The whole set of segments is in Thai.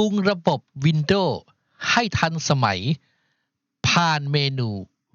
ปรุงระบบ Windows ให้ทันสมัย ผ่านเมนู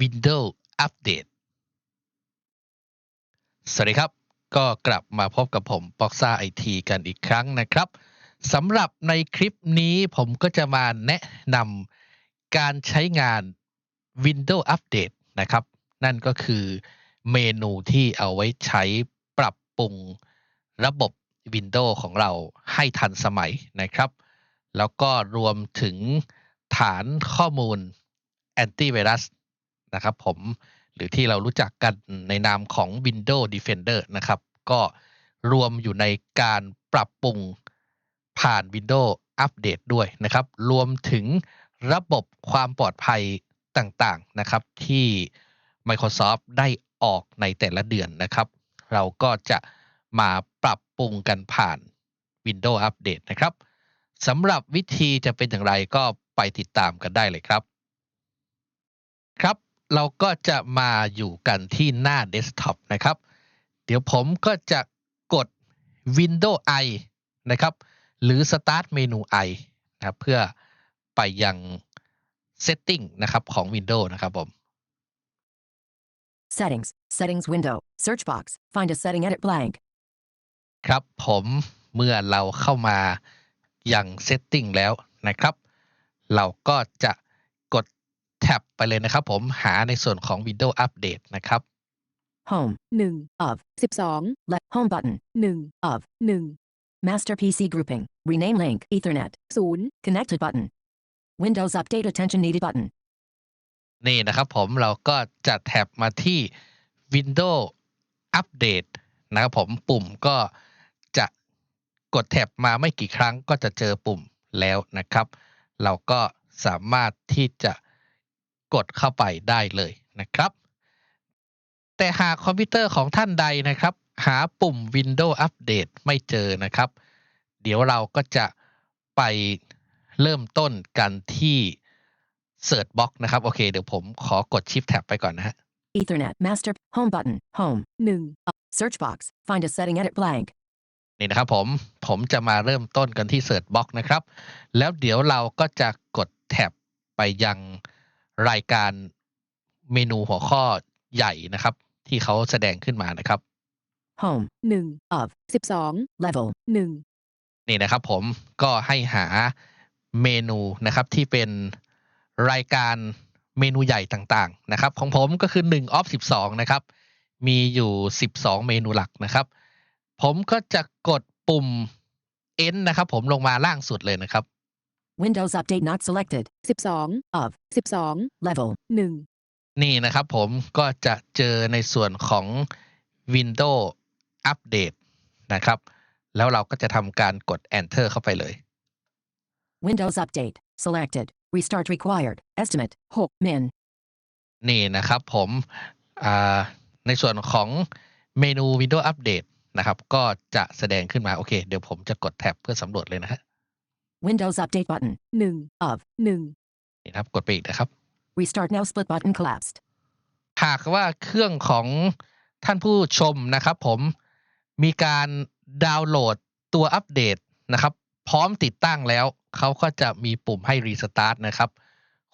Windows Update สวัสดีครับ ก็กลับมาพบกับผมปอกซ่าไอทีกันอีกครั้งนะครับสำหรับในคลิปนี้ผมก็จะมาแนะนำการใช้งาน Windows Update นะครับ นั่นก็คือเมนูที่เอาไว้ใช้ปรับปรุงระบบ Windows ของเราให้ทันสมัยนะครับ แล้วก็รวมถึงฐานข้อมูลแอนตี้ไวรัสนะครับผมหรือที่เรารู้จักกันในนามของ Windows Defender นะครับ ก็รวมอยู่ในการปรับปรุงผ่าน Windows Update ด้วยนะครับ รวมถึงระบบความปลอดภัยต่างๆนะครับ ที่ Microsoft ได้ออกในแต่ละเดือนนะครับ เราก็จะมาปรับปรุงกันผ่าน Windows Update นะครับ สำหรับวิธีจะเป็นอย่างไรก็ไปติดตามกันได้เลยครับ ครับ เราก็จะมาอยู่กันที่หน้าเดสก์ท็อปนะครับ เดี๋ยวผมก็จะกด Windows I นะครับ หรือ Start เมนู I นะครับเพื่อไปยัง Setting นะครับของ Windows นะครับผม Settings, Settings window, search box, find a setting edit blank. ครับผมเมื่อเราเข้ามา ยัง Setting แล้วนะครับ เราก็จะกดแท็บไปเลยนะครับผมหาในส่วนของ Windows Update นะครับ Home, 1 of 12 let home button, 1 of 1 master PC grouping, rename link, Ethernet, 0 connected button. Windows update attention needed button. นี่นะครับผมเราก็จะแท็บมาที่ Windows Update นะครับผมปุ่มก็จะ กดแท็บมาไม่กี่ครั้งก็จะเจอปุ่มแล้วนะครับ เราก็สามารถที่จะกดเข้าไปได้เลยนะครับ แต่หากคอมพิวเตอร์ของท่านใดนะครับ หาปุ่ม Windows Update ไม่เจอนะครับ เดี๋ยวเราก็จะไปเริ่มต้นกันที่ Search Box นะครับ โอเค เดี๋ยวผมขอกด Shift Tab ไปก่อนนะฮะ Ethernet, master, home button, home, 1 search box, find a setting edit blank. นี่นะครับผมผมจะมาเริ่มต้นกันที่ Search Box นะครับ แล้วเดี๋ยวเราก็จะกดแท็บไปยังรายการเมนูหัวข้อใหญ่นะครับ ที่เขาแสดงขึ้นมานะครับ Home, 1 of, 12 level, 1 นี่นะครับผมก็ให้หาเมนูนะครับที่เป็นรายการเมนูใหญ่ต่างๆนะครับ ของผมก็คือ1 of 12 นะครับ มีอยู่ 12 เมนูหลักนะครับ ผมก็จะกดปุ่ม N นะครับ ผมลงมาล่างสุดเลยนะครับ Windows update not selected, 12 of, 12 level, 1 นี่นะครับผมก็จะเจอในส่วนของ Windows Update นะครับ แล้วเราก็จะทำการกด Enter เข้าไปเลย Windows update, selected, restart required, estimate, 6 min, นี่นะครับผมอ่าในส่วนของเมนู Windows Update นะครับ ก็จะแสดงขึ้นมา โอเค เดี๋ยวผมจะกดแท็บเพื่อสำรวจเลยนะฮะ Windows update button, 1 of, 1นี่นะครับ กดไปอีกนะครับ restart now split button collapsed. หากว่าเครื่องของท่านผู้ชมนะครับผมมีการดาวน์โหลดตัวอัปเดตนะครับ พร้อมติดตั้งแล้ว เขาก็จะมีปุ่มให้รีสตาร์ทนะครับ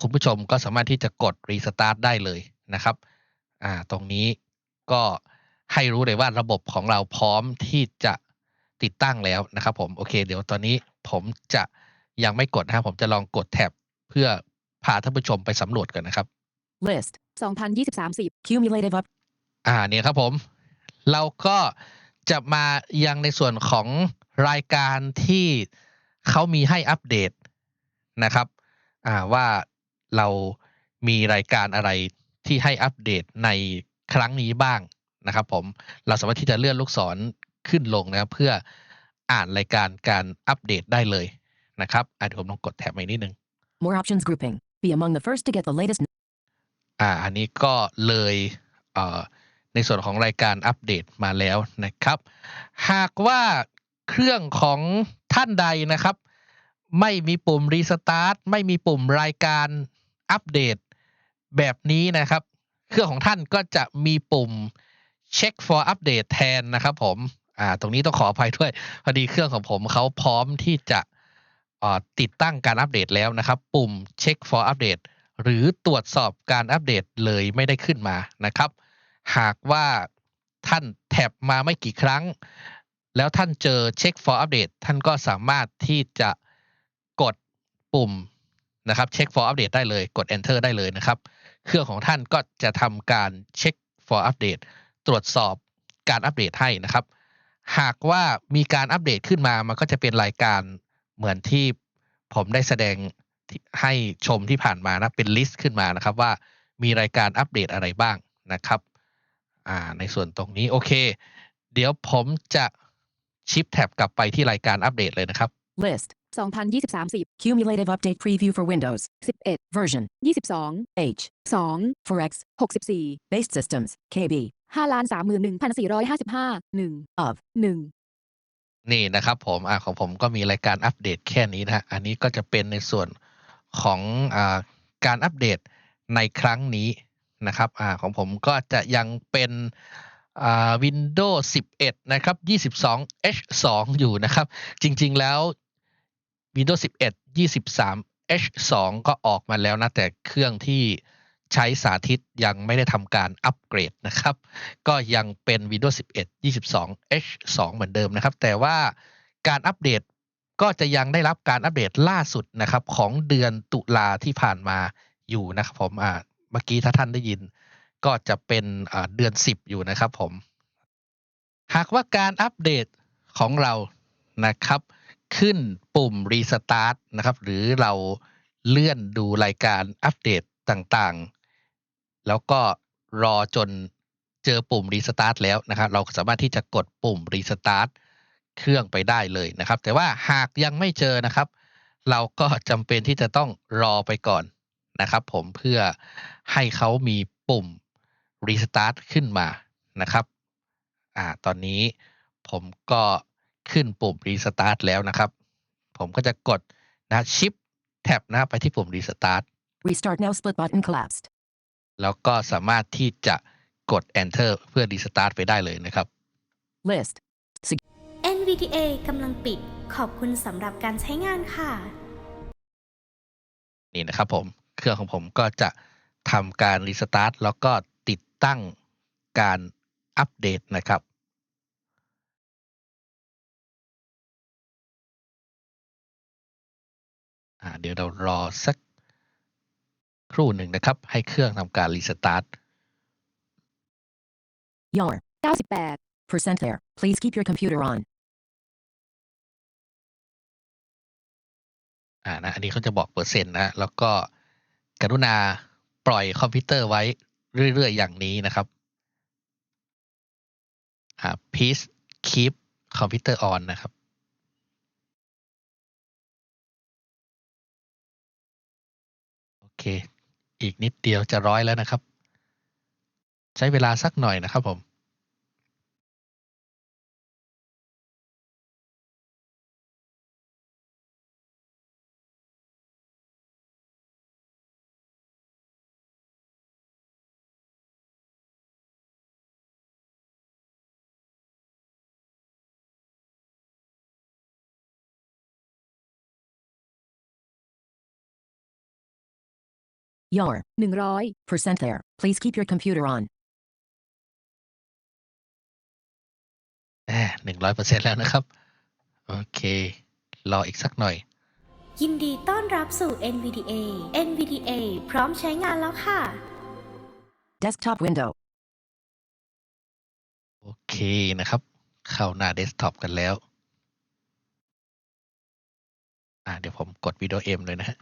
คุณผู้ชมก็สามารถที่จะกดรีสตาร์ทได้เลยนะครับ อ่า ตรงนี้ก็ ให้รู้เลยว่าระบบของเราพร้อมที่จะติดตั้งแล้วนะครับผมโอเค เดี๋ยวตอนนี้ผมจะยังไม่กดนะครับผมจะลองกดแท็บเพื่อพาท่านผู้ชมไปสำรวจกันนะครับ List, 2023 10 cumulative up, อ่าเนี่ยครับผม เราก็จะมายังในส่วนของรายการที่เขามีให้อัปเดตนะครับอ่าว่าเรามีรายการอะไรที่ให้อัปเดตในครั้งนี้บ้าง นะครับผมเราสามารถที่จะเลื่อนลูกศรขึ้นลงนะครับ เพื่ออ่านรายการการอัปเดตได้เลยนะครับอะเดี๋ยวผมลองกดแท็บมาอีกนิดนึง more options grouping, be among the first to get the latest อ่าอันนี้ก็เลยเอ่อในส่วนของรายการอัปเดตมาแล้วนะครับ หากว่าเครื่องของท่านใดนะครับ ไม่มีปุ่มรีสตาร์ทไม่มีปุ่มรายการอัปเดตแบบนี้นะครับ เครื่องของท่านก็จะมีปุ่ม check for update แทนนะครับผม อ่า ตรงนี้ต้องขออภัยด้วย พอดีเครื่องของผมเขาพร้อมที่จะติดตั้งการอัปเดตแล้วนะครับ ปุ่ม check for update หรือตรวจสอบการอัปเดตเลยไม่ได้ขึ้นมานะครับ หากว่าท่านแท็บมาไม่กี่ครั้ง แล้วท่านเจอ check for update ท่านก็สามารถที่จะกดปุ่มนะครับ check for update ได้เลย กด enter ได้เลยนะครับ เครื่องของท่านก็จะทำการ check for update ตรวจสอบการอัปเดตให้นะครับ หากว่ามีการอัปเดตขึ้นมามันก็จะเป็นรายการเหมือนที่ผมได้แสดงให้ชมที่ผ่านมานะเป็นลิสต์ขึ้นมานะครับว่ามีรายการอัปเดตอะไรบ้างนะครับอ่าในส่วนตรงนี้โอเค เดี๋ยวผมจะชิปแท็บกลับไปที่รายการอัปเดตเลยนะครับ List. 2023 10 Cumulative update preview for Windows. 11 Version. 22 H. 2 For X. 64 Based systems. KB. 5ล้าน31,455 1 Of. 1นี่นะครับผมอ่าของผมก็มีรายการอัปเดตแค่นี้นะฮะอันนี้ก็จะเป็นในส่วนของอาการอัปเดตในครั้งนี้นะครับอ่าของผมก็จะยังเป็นอ่า Windows 11 นะครับ 22 H2 อยู่นะครับ จริงๆแล้ว Windows 11 23 H2 ก็ออกมาแล้วนะ แต่เครื่องที่ ใช้สาธิตยังไม่ได้ทำการอัปเกรดนะครับ ก็ยังเป็น Windows 11 22 H2 เหมือนเดิมนะครับ แต่ว่าการอัปเดตก็จะยังได้รับการอัปเดตล่าสุดนะครับ ของเดือนตุลาที่ผ่านมาอยู่นะครับผมอ่าเมื่อกี้ถ้าท่านได้ยิน ก็จะเป็นเดือน 10 อยู่นะครับผม หากว่าการอัปเดตของเรานะครับ ขึ้นปุ่ม Restart นะครับ หรือเราเลื่อนดูรายการอัปเดตต่าง แล้วก็รอจนเจอปุ่ม Restart แล้วนะครับ เราสามารถที่จะกดปุ่ม Restart เครื่องไปได้เลยนะครับ แต่ว่าหากยังไม่เจอนะครับ เราก็จำเป็นที่จะต้องรอไปก่อนนะครับ ผมเพื่อให้เขามีปุ่ม Restart ขึ้นมานะครับอ่าตอนนี้ผมก็ขึ้นปุ่ม Restart แล้วนะครับ ผมก็จะกดนะ Shift Tab นะไปที่ปุ่ม Restart Restart now split button collapsed. แล้วก็สามารถที่จะกด Enter เพื่อ Restart ไปได้เลยนะครับ List. NVDA กำลังปิด ขอบคุณสำหรับการใช้งานค่ะ นี่นะครับผม เครื่องของผมก็จะทำการ Restart แล้วก็ติดตั้งการอัปเดตนะครับอ่าเดี๋ยวเรารอสัก ครู่หนึ่งนะครับ ให้เครื่องทำการ Restart Yarn. 98 Percent there. Please keep your computer on. อ่านะอันนี้เขาจะบอกเปอร์เซ็นต์นะแล้วก็กรุณาปล่อยคอมพิวเตอร์ไว้เรื่อย ๆ อย่างนี้นะครับอ่า please keep computer on นะครับ โอเค อีกนิดเดียวจะร้อยแล้วนะครับ ใช้เวลาสักหน่อยนะครับผม Yarn. 100 Percent there. Please keep your computer on. หนึ่งร้อยเปอร์เซ็นแล้วนะครับ โอเค รออีกสักหน่อย ยินดีต้อนรับสู่ NVDA NVDA พร้อมใช้งานแล้วค่ะ Desktop window. โอเคนะครับ เข้าหน้าเดสก์ท็อปกันแล้ว อ่าเดี๋ยวผมกดวิดีโอเอ็มเลยนะฮะ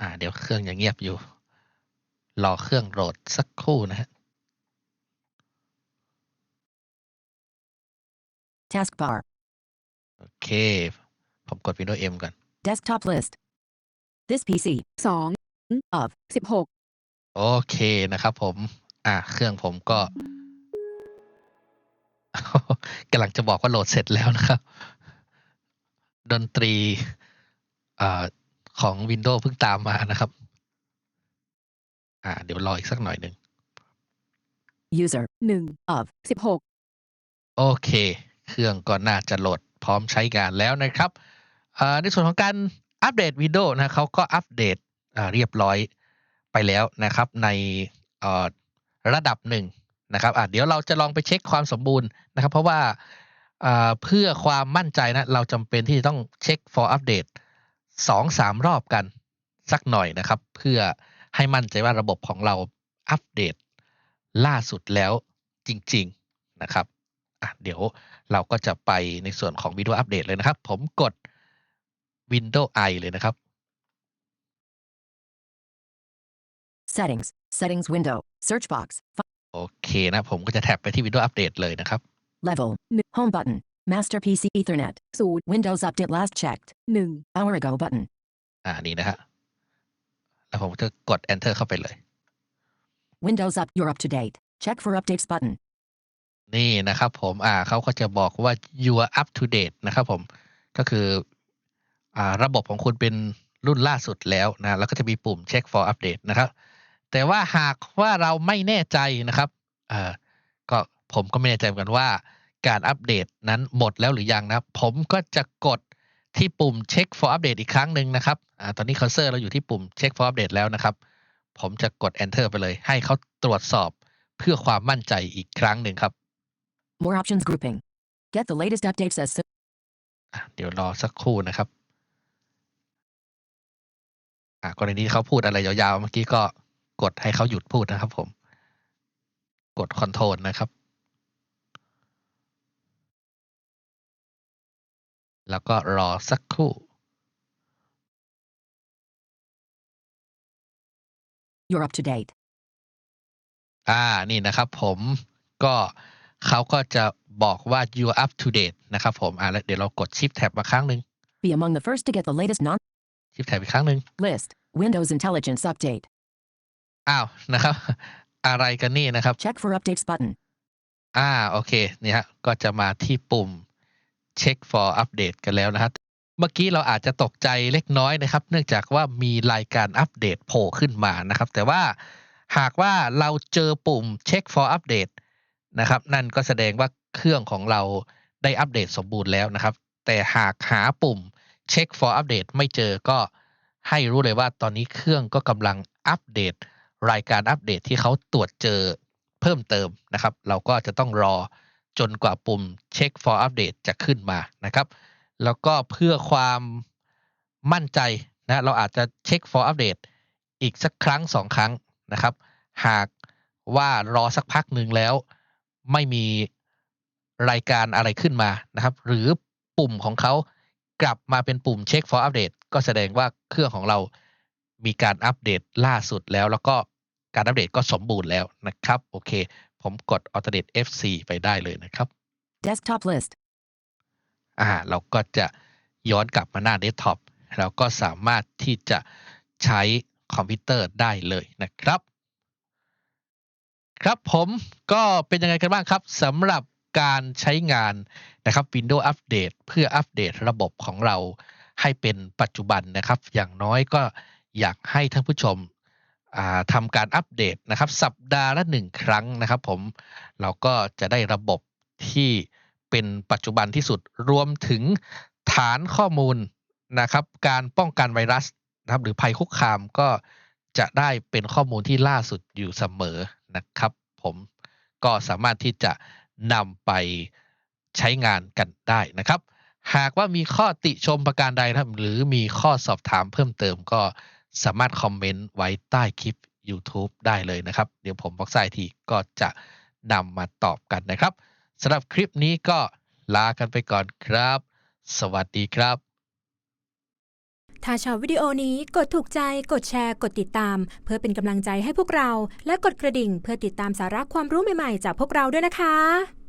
อ่า เดี๋ยวเครื่องยังเงียบอยู่ รอเครื่องโหลดสักครู่นะฮะ Taskbar. โอเค ผมกดวิดีโอเอ็มก่อน Desktop list. This PC. 2 Of. 16 โอเคนะครับผม อ่า เครื่องผมก็ กำลังจะบอกว่าโหลดเสร็จแล้วนะครับ ดนตรีอ่า ของ Windows เพิ่งตามมานะครับ อ่า เดี๋ยวรออีกสักหน่อยหนึ่ง User. 1 Of. 16 โอเค เครื่องก็น่าจะโหลดพร้อมใช้งานแล้วนะครับเอ่อในส่วนของการอัปเดต Windows นะเขาก็อัปเดตอ่าเรียบร้อยไปแล้วนะครับ ในเอ่อระดับหนึ่งนะครับอะเดี๋ยวเราจะลองไปเช็คความสมบูรณ์นะครับ เพราะว่าอ่าเพื่อความมั่นใจนะ เราจำเป็นที่จะต้องเช็ค for update สองสามรอบกันสักหน่อยนะครับ เพื่อให้มั่นใจว่าระบบของเราอัปเดตล่าสุดแล้วจริง ๆนะครับอะเดี๋ยวเราก็จะไปในส่วนของ Windows Update เลยนะครับ ผมกด Windows I เลยนะครับ Settings. Settings window. Search box. Fi- โอเคนะ ผมก็จะแท็บไปที่ Windows Update เลยนะครับ level. N- Home button. Master PC Ethernet. ศูนย์ Windows update last checked. หนึ่ง Hour ago button. อ่านี่นะฮะ แล้วผมจะกด Enter เข้าไปเลย Windows up. You're up to date. Check for updates button. นี่นะครับผมอ่าเขาก็จะบอกว่า you are up to date นะครับผมก็คืออ่าระบบของคุณเป็นรุ่นล่าสุดแล้วนะแล้วก็จะมีปุ่ม check for update นะครับ แต่ว่าหากว่าเราไม่แน่ใจนะครับอ่าก็ผมก็ไม่แน่ใจเหมือนกันว่า การอัปเดตนั้นหมดแล้วหรือยังนะครับ ผมก็จะกดที่ปุ่ม check for update อีกครั้งหนึ่งนะครับอ่าตอนนี้เคอร์เซอร์เราอยู่ที่ปุ่ม check for update แล้วนะครับ ผมจะกด enter ไปเลย ให้เขาตรวจสอบเพื่อความมั่นใจอีกครั้งหนึ่งครับ More options grouping. Get the latest updates as soon. อะเดี๋ยวรอสักครู่นะครับอะกรณีที่เขาพูดอะไรยาวๆ เมื่อกี้ก็กดให้เขาหยุดพูดนะครับผม กดคอนโทรลนะครับ แล้วก็รอสักครู่ You're up to date. อ่านี่นะครับผมก็เขาก็จะบอกว่า you are up to date นะครับผมอ่าแล้วเดี๋ยวเรากด shift tab มาครั้งหนึ่ง Be among the first to get the latest non shift tab อีกครั้งหนึ่ง list. Windows Intelligence update. อ้าวนะครับ อะไรกันนี่นะครับ Check for updates button. อ่าโอเคเนี่ยฮะก็จะมาที่ปุ่ม check for update กันแล้วนะครับเมื่อกี้เราอาจจะตกใจเล็กน้อยนะครับ เนื่องจากว่ามีรายการอัปเดตโผล่ขึ้นมานะครับ แต่ว่าหากว่าเราเจอปุ่ม check for update นะครับ นั่นก็แสดงว่าเครื่องของเราได้อัปเดตสมบูรณ์แล้วนะครับ แต่หากหาปุ่ม check for update ไม่เจอก็ให้รู้เลยว่าตอนนี้เครื่องก็กำลังอัปเดต รายการอัปเดตที่เขาตรวจเจอเพิ่มเติมนะครับ เราก็จะต้องรอ จนกว่าปุ่ม check for update จะขึ้นมานะครับ แล้วก็เพื่อความมั่นใจนะเราอาจจะเช็ค for update อีกสักครั้งสองครั้งนะครับ หากว่ารอสักพักหนึ่งแล้ว ไม่มีรายการอะไรขึ้นมานะครับ หรือปุ่มของเขากลับมาเป็นปุ่ม check for update ก็แสดงว่าเครื่องของเรามีการอัปเดตล่าสุดแล้ว แล้วก็การอัปเดตก็สมบูรณ์แล้วนะครับ โอเค ผมกด alternate F4 ไปได้เลยนะครับ Desktop list. อ่าเราก็จะย้อนกลับมาหน้าเดสก์ท็อปเราก็สามารถที่จะใช้คอมพิวเตอร์ได้เลยนะครับ ครับผมก็เป็นยังไงกันบ้างครับสำหรับการใช้งานนะครับ Windows Update เพื่ออัปเดตระบบของเราให้เป็นปัจจุบันนะครับ อย่างน้อยก็อยากให้ท่านผู้ชมอ่า ทำการอัปเดตนะครับ สัปดาห์ละหนึ่งครั้งนะครับ ผมเราก็จะได้ระบบที่เป็นปัจจุบันที่สุดรวมถึงฐานข้อมูลนะครับ การป้องกันไวรัสนะครับ หรือภัยคุกคามก็จะได้เป็นข้อมูลที่ล่าสุดอยู่เสมอนะครับ ผมก็สามารถที่จะนำไปใช้งานกันได้นะครับ หากว่ามีข้อติชมประการใดนะครับ หรือมีข้อสอบถามเพิ่มเติมก็ สามารถคอมเมนต์ไว้ใต้คลิป YouTube ได้เลยนะครับ เดี๋ยวผมบอกไซทีก็จะนำมาตอบกันนะครับสำหรับคลิปนี้ก็ลากันไปก่อนครับ สวัสดีครับ ถ้าชอบวิดีโอนี้กดถูกใจ กดแชร์ กดติดตาม เพื่อเป็นกำลังใจให้พวกเรา และกดกระดิ่งเพื่อติดตามสาระความรู้ใหม่ๆ จากพวกเราด้วยนะคะ